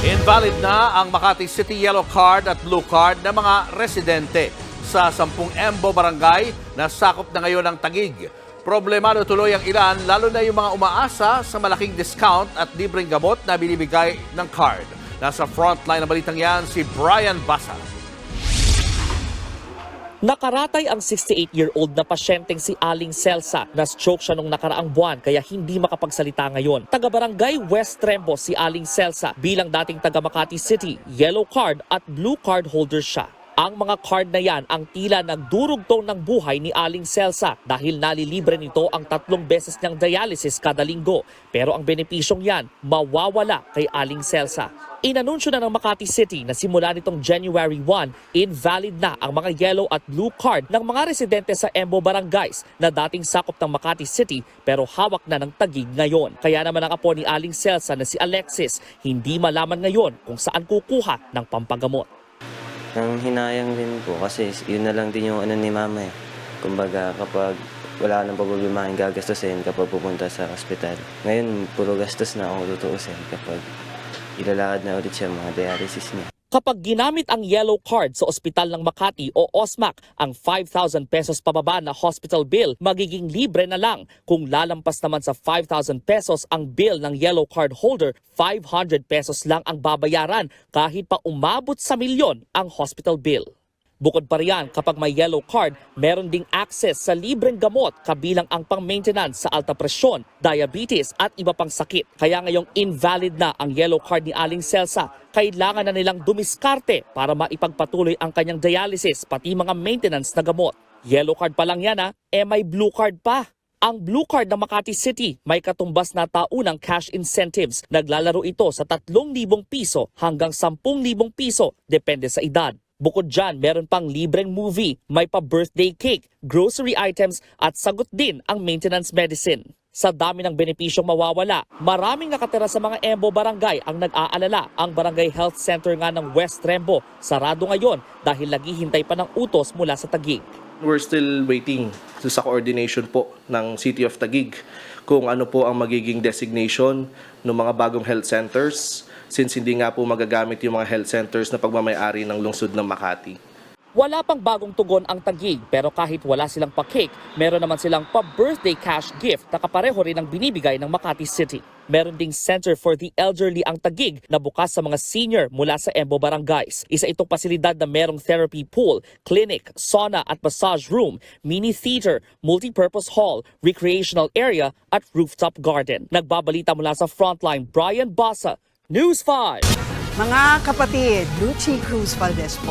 Invalid na ang Makati City Yellow Card at Blue Card ng mga residente sa 10 Embo Barangay na sakop na ngayon ng Tagig. Problemado tuloy ang ilan, lalo na yung mga umaasa sa malaking discount at libreng gamot na binibigay ng card. Nasa frontline ng balitang yan si Brian Basa. Nakaratay ang 68-year-old na pasyenteng si Aling Celsa na stroke siya nung nakaraang buwan kaya hindi makapagsalita ngayon. Taga-barangay West Trembo si Aling Celsa bilang dating taga Makati City, yellow card at blue card holder siya. Ang mga card na yan ang tila nagdurugtong ng buhay ni Aling Celsa dahil nalilibre nito ang tatlong beses niyang dialysis kada linggo. Pero ang benepisyong yan mawawala kay Aling Celsa. Inanunsyo na ng Makati City na simula nitong January 1, invalid na ang mga yellow at blue card ng mga residente sa Embo Barangays na dating sakop ng Makati City pero hawak na ng tagig ngayon. Kaya naman ang apo ni Aling Celsa na si Alexis hindi malaman ngayon kung saan kukuha ng pampagamot. Nang hinayang din po kasi yun na lang din yung ano ni mama eh. Kumbaga kapag wala nang problemahin gagastusin kapag pupunta sa ospital. Ngayon, puro gastos na ako tutuusin kapag ilalakad na ulit siya mga dialysis niya. Kapag ginamit ang yellow card sa ospital ng Makati o OSMAC, ang 5,000 pesos pababa na hospital bill magiging libre na lang. Kung lalampas naman sa 5,000 pesos ang bill ng yellow card holder, 500 pesos lang ang babayaran kahit pa umabot sa milyon ang hospital bill. Bukod pa riyan, kapag may yellow card, meron ding access sa libreng gamot kabilang ang pang-maintenance sa alta presyon, diabetes at iba pang sakit. Kaya ngayong invalid na ang yellow card ni Aling Celsa, kailangan na nilang dumiskarte para maipagpatuloy ang kanyang dialysis pati mga maintenance na gamot. Yellow card pa lang yan ha, eh may blue card pa. Ang Blue Card ng Makati City may katumbas na taunang cash incentives. Naglalaro ito sa 3,000 piso hanggang 10,000 piso depende sa edad. Bukod dyan, meron pang libreng movie, may pa birthday cake, grocery items at sagot din ang maintenance medicine. Sa dami ng benepisyong mawawala, maraming nakatira sa mga Embo Barangay ang nag-aalala. Ang Barangay Health Center nga ng West Rembo, sarado ngayon dahil naghihintay pa ng utos mula sa Tagig. We're still waiting sa coordination po ng City of Taguig kung ano po ang magiging designation ng mga bagong health centers since hindi nga po magagamit yung mga health centers na pagmamayari ng lungsod ng Makati. Wala pang bagong tugon ang Tagig pero kahit wala silang pa-cake, meron naman silang pa-birthday cash gift na kapareho rin ang binibigay ng Makati City. Meron ding Center for the Elderly ang Tagig na bukas sa mga senior mula sa Embo Barangays. Isa itong pasilidad na merong therapy pool, clinic, sauna at massage room, mini theater, multi-purpose hall, recreational area at rooftop garden. Nagbabalita mula sa Frontline, Brian Basa, News 5. Mga kapatid, Lucy Cruz Valdez po,